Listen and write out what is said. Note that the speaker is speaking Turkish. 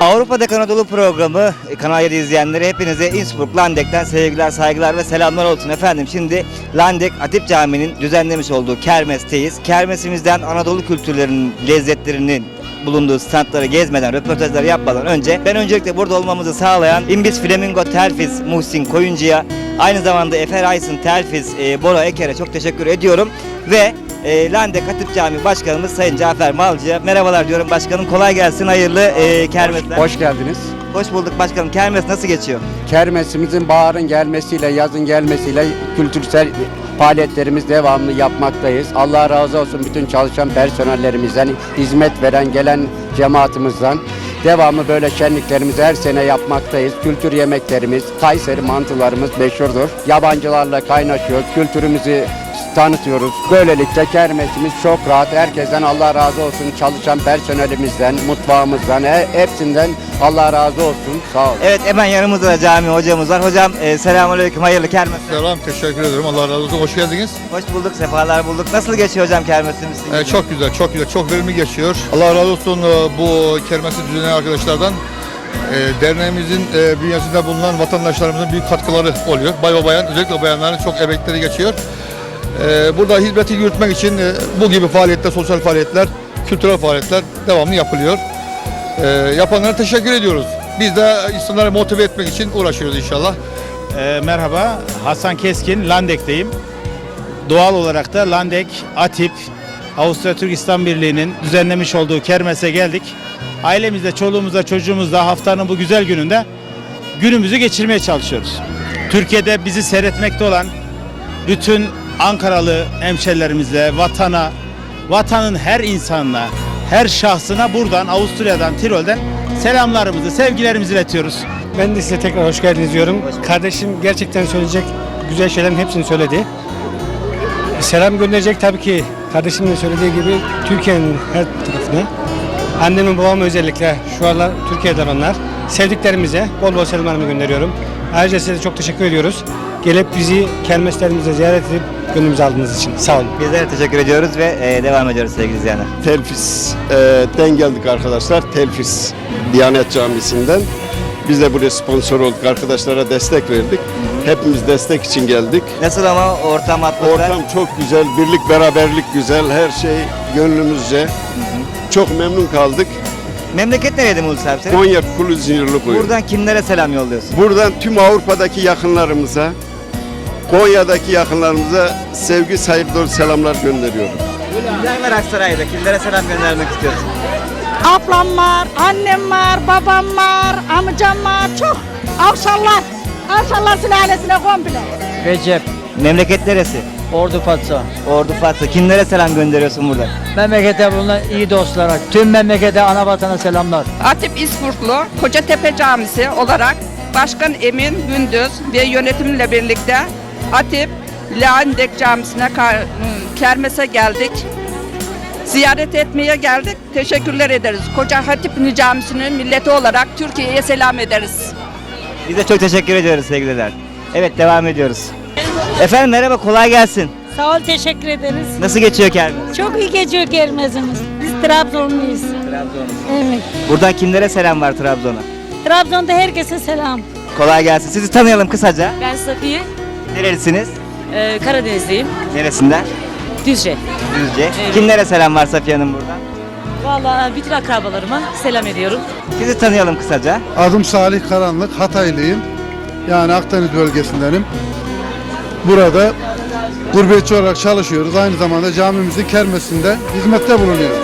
Avrupa'daki Anadolu programı e, Kanal 7 izleyenleri hepinize Innsbruck Landek'ten sevgiler, saygılar ve selamlar olsun efendim. Şimdi Landek Atip Camii'nin düzenlemiş olduğu kermesteyiz. Kermesimizden Anadolu kültürlerinin lezzetlerinin bulunduğu standları gezmeden, röportajları yapmadan önce ben öncelikle burada olmamızı sağlayan İmbis Flamingo Telfiz Muhsin Koyuncu'ya aynı zamanda Efer Aysın Telfiz e, Bora Eker'e çok teşekkür ediyorum ve e, Landek Hatip Camii Başkanımız Sayın Cafer Malcı'ya merhabalar diyorum başkanım kolay gelsin hayırlı e, kermesler. Hoş geldiniz. Hoş bulduk başkanım. Kermes nasıl geçiyor? Kermesimizin baharın gelmesiyle, yazın gelmesiyle kültürsel faaliyetlerimiz devamlı yapmaktayız. Allah razı olsun bütün çalışan personellerimizden, hizmet veren gelen cemaatimizden. Devamlı böyle şenliklerimizi her sene yapmaktayız. Kültür yemeklerimiz, Kayseri mantılarımız meşhurdur. Yabancılarla kaynaşıyoruz, kültürümüzü tanıtıyoruz. Böylelikle kermesimiz çok rahat. Herkesten Allah razı olsun. Çalışan personelimizden, mutfağımızdan, he- hepsinden Allah razı olsun. Sağ olun. Evet hemen yanımızda da cami hocamız var. Hocam e, selamünaleyküm hayırlı kermesler. Selam, teşekkür ederim. Allah razı olsun. Hoş geldiniz. Hoş bulduk, sefalar bulduk. Nasıl geçiyor hocam kermesimiz? sizin için? çok güzel, çok güzel, çok verimli geçiyor. Allah razı olsun e, bu kermesi düzenleyen arkadaşlardan. E, derneğimizin e, bünyesinde bulunan vatandaşlarımızın büyük katkıları oluyor. Bay ve bayan, özellikle bayanların çok emekleri geçiyor. E, burada hizmeti yürütmek için e, bu gibi faaliyetler, sosyal faaliyetler, kültürel faaliyetler devamlı yapılıyor. E, yapanlara teşekkür ediyoruz. Biz de insanları motive etmek için uğraşıyoruz inşallah. Ee, merhaba, Hasan Keskin, Landek'teyim. Doğal olarak da Landek, Atip, Avusturya Türk İslam Birliği'nin düzenlemiş olduğu kermese geldik. Ailemizle, çoluğumuzla, çocuğumuzla haftanın bu güzel gününde günümüzü geçirmeye çalışıyoruz. Türkiye'de bizi seyretmekte olan bütün Ankaralı hemşerilerimizle, vatana, vatanın her insanına, her şahsına buradan, Avusturya'dan, Tirol'den selamlarımızı, sevgilerimizi iletiyoruz. Ben de size tekrar hoş geldiniz diyorum. Kardeşim gerçekten söyleyecek güzel şeylerin hepsini söyledi. Selam gönderecek tabii ki kardeşimin de söylediği gibi Türkiye'nin her tarafına. Annemin babam özellikle şu aralar Türkiye'den onlar. Sevdiklerimize bol bol selamlarımı gönderiyorum. Ayrıca size çok teşekkür ediyoruz. Gelip bizi kermeslerimize ziyaret edip gönlümüze aldığınız için. Sağ olun. Bizlere teşekkür ediyoruz ve e, devam ediyoruz sevgili izleyenler. Telfis'ten geldik arkadaşlar. Telfis Diyanet Camisi'nden. Biz de buraya sponsor olduk. Arkadaşlara destek verdik. Hepimiz destek için geldik. Nasıl ama ortam atmosfer? Ortam çok güzel. Birlik, beraberlik güzel. Her şey gönlümüzce. Çok memnun kaldık. Memleket nereydi Mulis abi senin? Konya Kuyu. Buradan kimlere selam yolluyorsun? Buradan tüm Avrupa'daki yakınlarımıza, Konya'daki yakınlarımıza sevgi, saygı dolu selamlar gönderiyorum. Kimler var Aksaray'da? Kimlere selam göndermek istiyorsun? Ablam var, annem var, babam var, amcam var. Çok. Avşallar. Avşallar sülalesine komple. Recep, Memleket neresi? Ordu Fatsa. Ordu Fatsa. Kimlere selam gönderiyorsun burada? Memlekete bulunan iyi dostlara, tüm memlekete, ana vatana selamlar. Atip İsburglu Kocatepe Camisi olarak Başkan Emin Gündüz ve yönetimle birlikte Atip Leandek Camisi'ne kermese geldik. Ziyaret etmeye geldik. Teşekkürler ederiz. Koca Hatip Camisi'nin milleti olarak Türkiye'ye selam ederiz. Biz de çok teşekkür ediyoruz sevgililer. Evet devam ediyoruz. Efendim merhaba kolay gelsin. Sağ ol, teşekkür ederiz. Nasıl geçiyor kermes? Çok iyi geçiyor kermesimiz. Biz Trabzonluyuz. Evet. Buradan kimlere selam var Trabzon'a? Trabzon'da herkese selam. Kolay gelsin. Sizi tanıyalım kısaca. Ben Safiye, Nerelisiniz? e, Karadenizliyim. Neresinden? Düzce. Düzce. Evet. Kimlere selam var Safiye Hanım buradan? Vallahi bütün akrabalarıma selam ediyorum. Sizi tanıyalım kısaca. Adım Salih Karanlık, Hataylıyım. Yani Akdeniz bölgesindenim. Burada gurbetçi olarak çalışıyoruz. Aynı zamanda camimizin kermesinde hizmette bulunuyoruz.